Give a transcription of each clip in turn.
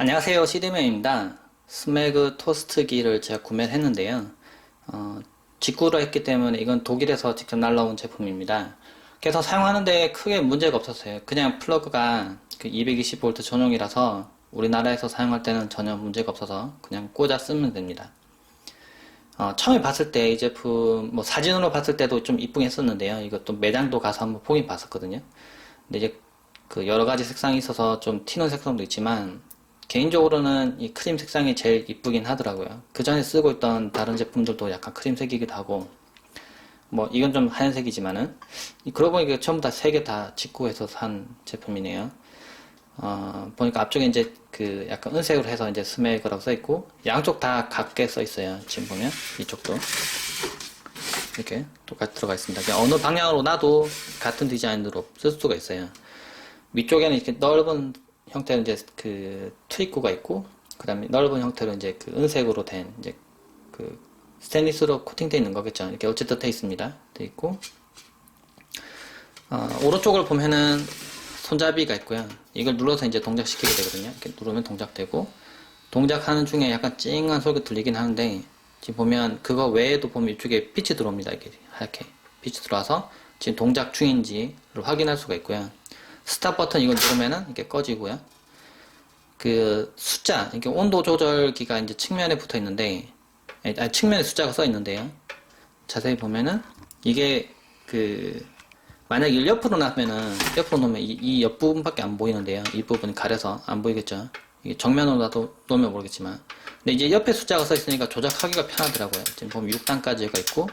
안녕하세요 시드맨입니다. 스매그 토스트기를 제가 구매를 했는데요. 어, 직구로 했기 때문에 이건 독일에서 직접 날라온 제품입니다. 그래서 사용하는데 크게 문제가 없었어요. 그냥 플러그가 그 220V 전용이라서 우리나라에서 사용할 때는 전혀 문제가 없어서 그냥 꽂아 쓰면 됩니다. 어, 처음에 봤을 때 이 제품 뭐 사진으로 봤을 때도 좀 이쁘게 했었는데요. 이것도 매장도 가서 한번 보긴 봤었거든요. 근데 이제 그 여러 가지 색상이 있어서 좀 튀는 색상도 있지만 개인적으로는 이 크림 색상이 제일 이쁘긴 하더라고요. 그 전에 쓰고 있던 다른 제품들도 약간 크림색이기도 하고, 뭐, 이건 좀 하얀색이지만은, 그러고 보니까 전부 다 세 개 다 직구해서 산 제품이네요. 어, 보니까 앞쪽에 이제 그 약간 은색으로 해서 이제 스메그라고 써있고, 양쪽 다 같게 써있어요. 지금 보면, 이쪽도. 이렇게 똑같이 들어가 있습니다. 어느 방향으로 놔도 같은 디자인으로 쓸 수가 있어요. 위쪽에는 이렇게 넓은 형태로 이제 그 트입구가 있고 그다음에 넓은 형태로 이제 그 은색으로 된 이제 그 스테인리스로 코팅되어 있는 거겠죠. 이렇게 어쨌든 돼 있습니다. 돼 있고 어, 오른쪽을 보면은 손잡이가 있고요. 이걸 눌러서 이제 동작시키게 되거든요. 이렇게 누르면 동작되고 동작하는 중에 약간 찡한 소리가 들리긴 하는데 지금 보면 그거 외에도 보면 이쪽에 빛이 들어옵니다. 이렇게 하얗게 빛이 들어와서 지금 동작 중인지를 확인할 수가 있고요. 스탑 버튼 이걸 누르면은 이렇게 꺼지고요. 그 숫자, 이렇게 온도 조절기가 이제 측면에 붙어 있는데, 아니, 측면에 숫자가 써 있는데요. 자세히 보면은 이게 그 만약 이걸 옆으로 놔면은 옆으로 놓으면 이, 이 옆부분밖에 안 보이는데요. 이 부분이 가려서 안 보이겠죠. 이게 정면으로 놔도 놓으면 모르겠지만. 근데 이제 옆에 숫자가 써 있으니까 조작하기가 편하더라고요. 지금 보면 6단까지가 있고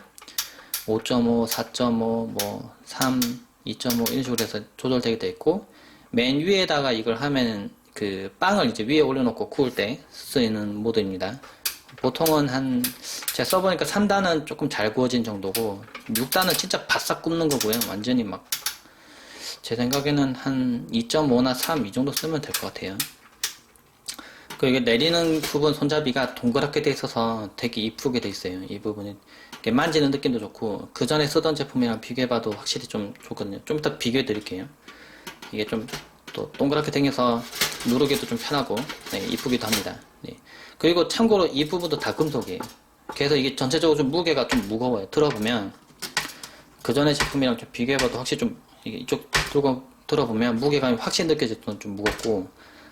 5.5, 4.5, 뭐 3, 2.5 이런 식으로 해서 조절되게 돼 있고 맨 위에다가 이걸 하면은 그 빵을 이제 위에 올려놓고 구울 때 쓰이는 모드입니다. 보통은 한 제가 써보니까 3단은 조금 잘 구워진 정도고 6단은 진짜 바싹 굽는 거고요. 완전히 막 제 생각에는 한 2.5나 3 이 정도 쓰면 될 것 같아요. 그 이게 내리는 부분 손잡이가 동그랗게 돼 있어서 되게 이쁘게 돼 있어요. 이 부분이 만지는 느낌도 좋고 그 전에 쓰던 제품이랑 비교해봐도 확실히 좀 좋거든요. 좀 이따 비교해 드릴게요. 이게 좀 또 동그랗게 생겨서 누르기도 좀 편하고 네, 이쁘기도 합니다. 네. 그리고 참고로 이 부분도 다 금속이에요. 그래서 이게 전체적으로 좀 무게가 좀 무거워요. 들어보면 그 전에 제품이랑 좀 비교해봐도 확실히 좀 이게 이쪽 들고 들어보면 무게감이 확실히 느껴질 때는 좀 무겁고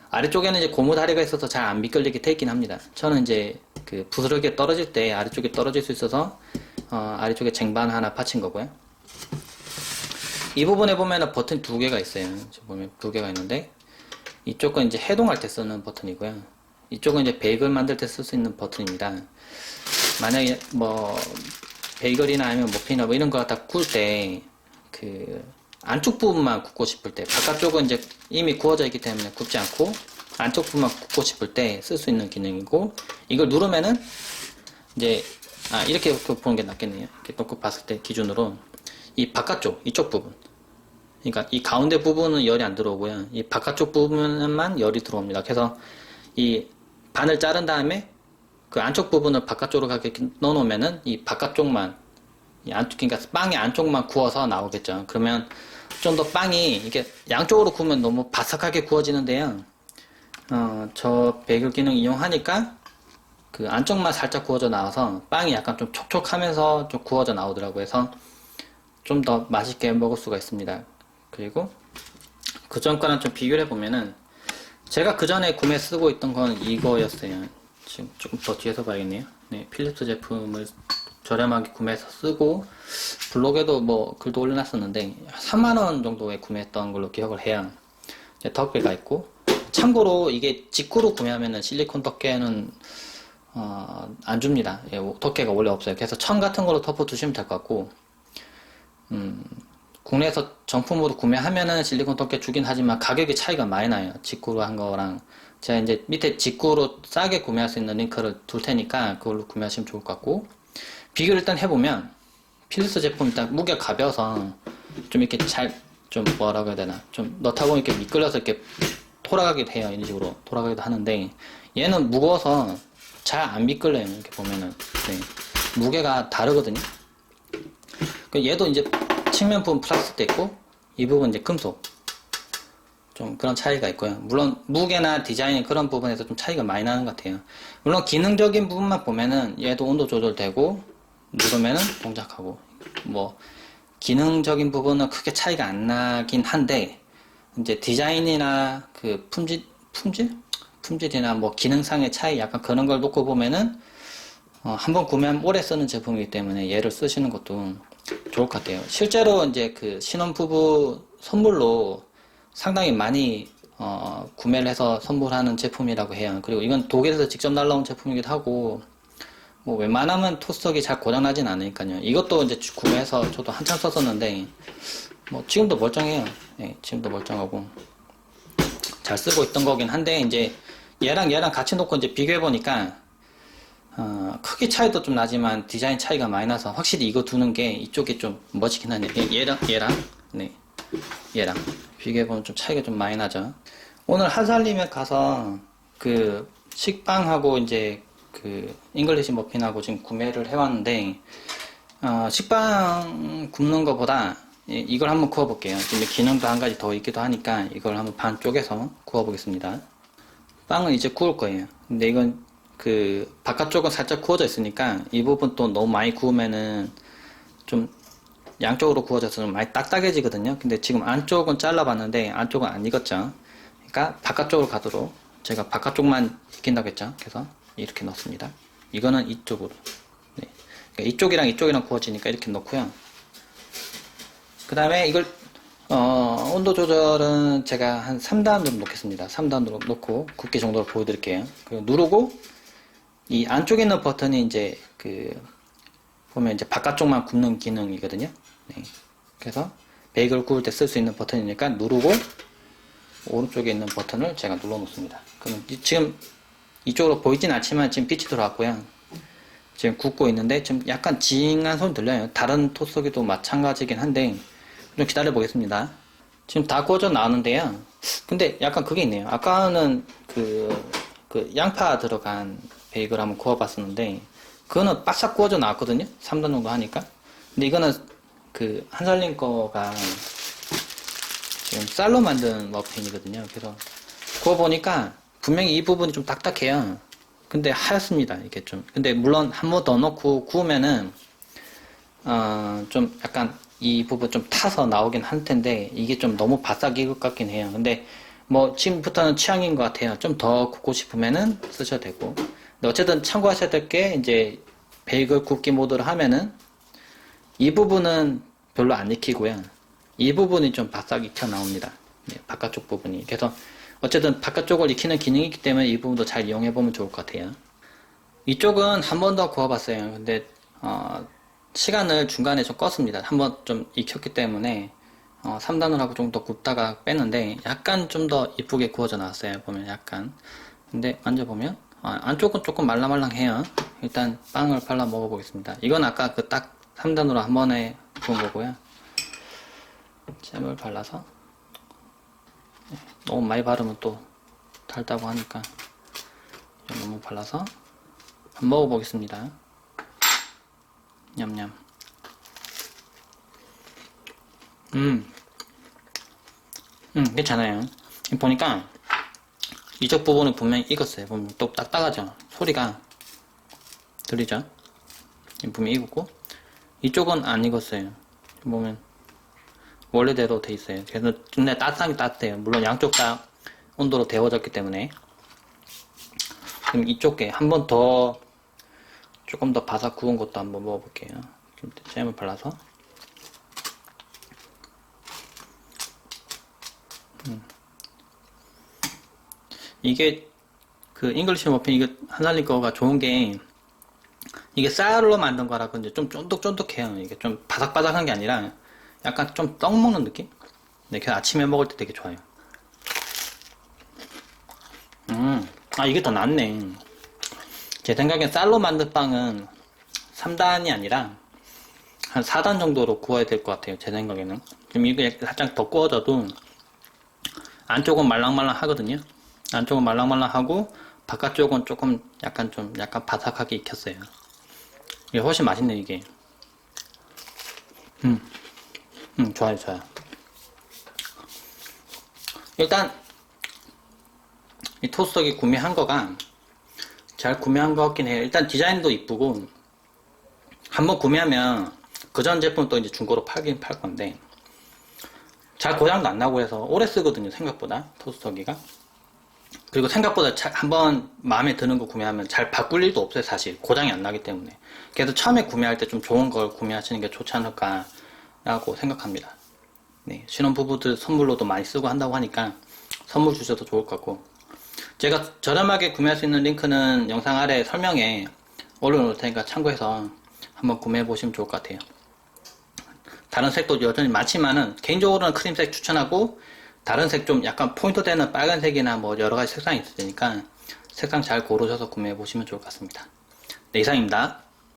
아래쪽에는 이제 고무 다리가 있어서 잘 안 미끌리게 돼 있긴 합니다. 저는 이제 그 부스러기에 떨어질 때 아래쪽에 떨어질 수 있어서 어, 아래쪽에 쟁반 하나 받친 거고요. 이 부분에 보면은 버튼 두 개가 있어요. 보면 두 개가 있는데 이쪽은 이제 해동할 때 쓰는 버튼이고요. 이쪽은 이제 베이글 만들 때 쓸 수 있는 버튼입니다. 만약에 뭐 베이글이나 아니면 머핀이나 뭐 이런 거 갖다 구울 때 그 안쪽 부분만 굽고 싶을 때 바깥쪽은 이제 이미 구워져 있기 때문에 굽지 않고 안쪽 부분만 굽고 싶을 때 쓸 수 있는 기능이고 이걸 누르면은 이제 아 이렇게 보는 게 낫겠네요. 이렇게 놓고 봤을 때 기준으로 이 바깥쪽 이쪽 부분 그러니까 이 가운데 부분은 열이 안 들어오고요. 이 바깥쪽 부분만 열이 들어옵니다. 그래서 이 반을 자른 다음에 그 안쪽 부분을 바깥쪽으로 가게 넣어놓으면은 이 바깥쪽만 이 안쪽 그러니까 빵의 안쪽만 구워서 나오겠죠. 그러면 좀 더 빵이 이게 양쪽으로 구우면 너무 바삭하게 구워지는데요. 어, 저 베이글 기능 이용하니까 그 안쪽만 살짝 구워져 나와서 빵이 약간 좀 촉촉하면서 좀 구워져 나오더라고요. 그래서 좀 더 맛있게 먹을 수가 있습니다. 그리고 그 전과는 좀 비교를 해보면은 제가 그 전에 구매 쓰고 있던 건 이거였어요. 지금 조금 더 뒤에서 봐야겠네요. 네, 필립스 제품을 저렴하게 구매해서 쓰고 블로그에도 뭐 글도 올려놨었는데 3만원 정도에 구매했던 걸로 기억을 해요. 덕배가 있고 참고로 이게 직구로 구매하면은 실리콘 덕계는 어, 안 줍니다. 예, 덕계가 원래 없어요. 그래서 천 같은 걸로 덮어 두시면 될 것 같고 음, 국내에서 정품으로 구매하면은 실리콘 덮개 주긴 하지만 가격이 차이가 많이 나요. 직구로 한 거랑 제가 이제 밑에 직구로 싸게 구매할 수 있는 링크를 둘 테니까 그걸로 구매하시면 좋을 것 같고 비교를 일단 해보면 필리스 제품 일단 무게가 가벼워서 좀 이렇게 잘 좀 뭐라고 해야 되나 좀 넣다 보면 이렇게 미끌려서 이렇게 돌아가기도 해요 이런 식으로 돌아가기도 하는데 얘는 무거워서 잘 안 미끌려요 이렇게 보면은 네. 무게가 다르거든요 그 얘도 이제 측면 부분 플라스틱 있고 이 부분 이제 금속 좀 그런 차이가 있고요. 물론 무게나 디자인 그런 부분에서 좀 차이가 많이 나는 것 같아요. 물론 기능적인 부분만 보면은 얘도 온도 조절되고 누르면은 동작하고 뭐 기능적인 부분은 크게 차이가 안 나긴 한데 이제 디자인이나 그 품질 품질 품질이나 뭐 기능상의 차이 약간 그런 걸 놓고 보면은 어, 한번 구매하면 오래 쓰는 제품이기 때문에 얘를 쓰시는 것도 좋을 것 같아요. 실제로 이제 그 신혼부부 선물로 상당히 많이 어, 구매를 해서 선물하는 제품이라고 해요. 그리고 이건 독일에서 직접 날라온 제품이기도 하고 뭐 웬만하면 토스터기 잘 고장나진 않으니까요. 이것도 이제 구매해서 저도 한참 썼었는데 뭐 지금도 멀쩡해요. 예, 지금도 멀쩡하고 잘 쓰고 있던 거긴 한데 이제 얘랑 얘랑 같이 놓고 이제 비교해 보니까 어, 크기 차이도 좀 나지만 디자인 차이가 많이 나서 확실히 이거 두는 게 이쪽이 좀 멋지긴 하네. 얘- 얘랑 얘랑 네 얘랑 비교해 보면 좀 차이가 좀 많이 나죠. 오늘 한살림에 가서 그 식빵하고 이제 그 잉글리시 머핀하고 지금 구매를 해왔는데 어, 식빵 굽는 것보다 이- 이걸 한번 구워볼게요. 지금 기능도 한 가지 더 있기도 하니까 이걸 한번 반 쪼개서 구워보겠습니다. 빵은 이제 구울 거예요. 근데 이건 그 바깥쪽은 살짝 구워져 있으니까 이 부분 또 너무 많이 구우면은 좀 양쪽으로 구워져서 좀 많이 딱딱해지거든요. 근데 지금 안쪽은 잘라봤는데 안쪽은 안 익었죠. 그러니까 바깥쪽으로 가도록 제가 바깥쪽만 익힌다고 했죠. 그래서 이렇게 넣습니다. 이거는 이쪽으로. 네. 그러니까 이쪽이랑 이쪽이랑 구워지니까 이렇게 넣고요. 그 다음에 이걸 어, 온도 조절은 제가 한 3단으로 놓겠습니다. 3단 으로 놓고 굵기 정도로 보여드릴게요. 그리고 누르고 이 안쪽에 있는 버튼이 이제 그 보면 이제 바깥쪽만 굽는 기능이거든요. 네. 그래서 베이글 구울 때 쓸 수 있는 버튼이니까 누르고 오른쪽에 있는 버튼을 제가 눌러 놓습니다. 그럼 이- 지금 이쪽으로 보이진 않지만 지금 빛이 들어왔고요. 지금 굽고 있는데 지금 약간 징한 소리 들려요. 다른 토스기도 마찬가지긴 한데 좀 기다려 보겠습니다. 지금 다 구워져 나오는데요. 근데 약간 그게 있네요. 아까는 그, 그 양파 들어간 베이글 한번 구워봤었는데 그거는 바싹 구워져 나왔거든요. 3단 정도 하니까. 근데 이거는 그 한살림 거가 지금 쌀로 만든 머핀이거든요. 그래서 구워보니까 분명히 이 부분이 좀 딱딱해요. 근데 하얗습니다. 이게 좀. 근데 물론 한 번 더 넣고 구우면은 어, 좀 약간 이 부분 좀 타서 나오긴 할 텐데 이게 좀 너무 바싹 익을 것 같긴 해요. 근데 뭐 지금부터는 취향인 것 같아요. 좀 더 굽고 싶으면은 쓰셔도 되고. 근데 어쨌든 참고하셔야 될 게 이제 베이글 굽기 모드를 하면은 이 부분은 별로 안 익히고요. 이 부분이 좀 바싹 익혀 나옵니다. 네, 바깥쪽 부분이. 그래서 어쨌든 바깥쪽을 익히는 기능이 있기 때문에 이 부분도 잘 이용해 보면 좋을 것 같아요. 이쪽은 한 번 더 구워봤어요. 근데 어, 시간을 중간에 좀 껐습니다. 한번 좀 익혔기 때문에 어, 3단을 하고 좀 더 굽다가 뺐는데 약간 좀 더 이쁘게 구워져 나왔어요. 보면 약간. 근데 만져보면 어, 안쪽은 조금 말랑말랑해요. 일단 빵을 발라 먹어보겠습니다. 이건 아까 그 딱 3단으로 한 번에 구운 거고요. 잼을 발라서 네, 너무 많이 바르면 또 달다고 하니까 좀 너무 발라서 한번 먹어보겠습니다. 냠냠. 음. 음, 괜찮아요. 보니까 이쪽 부분은 분명히 익었어요. 보면 또 딱딱하죠? 소리가 들리죠? 분명히 익었고 이쪽은 안 익었어요. 보면 원래대로 돼 있어요. 그래서 근데 따뜻하게 따뜻해요. 물론 양쪽 다 온도로 데워졌기 때문에 그럼 이쪽에 한번 더 조금 더 바삭 구운 것도 한번 먹어볼게요. 좀 잼을 발라서 음. 이게 그 잉글리시 머핀 이거 한살림 거가 좋은 게 이게 쌀로 만든 거라고 이제 좀 쫀득쫀득해요. 이게 좀 바삭바삭한 게 아니라 약간 좀 떡 먹는 느낌? 네, 그래서 아침에 먹을 때 되게 좋아요. 음, 아, 이게 더 낫네. 제 생각엔 쌀로 만든 빵은 3단이 아니라 한 4단 정도로 구워야 될 것 같아요. 제 생각에는. 지금 이게 살짝 더 구워져도 안쪽은 말랑말랑 하거든요. 안쪽은 말랑말랑 하고 바깥쪽은 조금 약간 좀 약간 바삭하게 익혔어요. 이게 훨씬 맛있네, 이게. 음. 음, 좋아요, 좋아요. 일단 이 토스터기 구매한 거가 잘 구매한 것 같긴 해요. 일단 디자인도 이쁘고 한번 구매하면 그 전 제품 또 이제 중고로 팔긴 팔 건데 잘 고장도 안 나고 해서 오래 쓰거든요. 생각보다 토스터기가 그리고 생각보다 잘- 한번 마음에 드는 거 구매하면 잘 바꿀 일도 없어요. 사실 고장이 안 나기 때문에 그래서 처음에 구매할 때 좀 좋은 걸 구매하시는 게 좋지 않을까라고 생각합니다. 네, 신혼부부들 선물로도 많이 쓰고 한다고 하니까 선물 주셔도 좋을 것 같고 제가 저렴하게 구매할 수 있는 링크는 영상 아래 설명에 올려놓을 테니까 참고해서 한번 구매해 보시면 좋을 것 같아요. 다른 색도 여전히 많지만은 개인적으로는 크림색 추천하고 다른 색 좀 약간 포인트 되는 빨간색이나 뭐 여러 가지 색상이 있으니까 색상 잘 고르셔서 구매해 보시면 좋을 것 같습니다. 네, 이상입니다.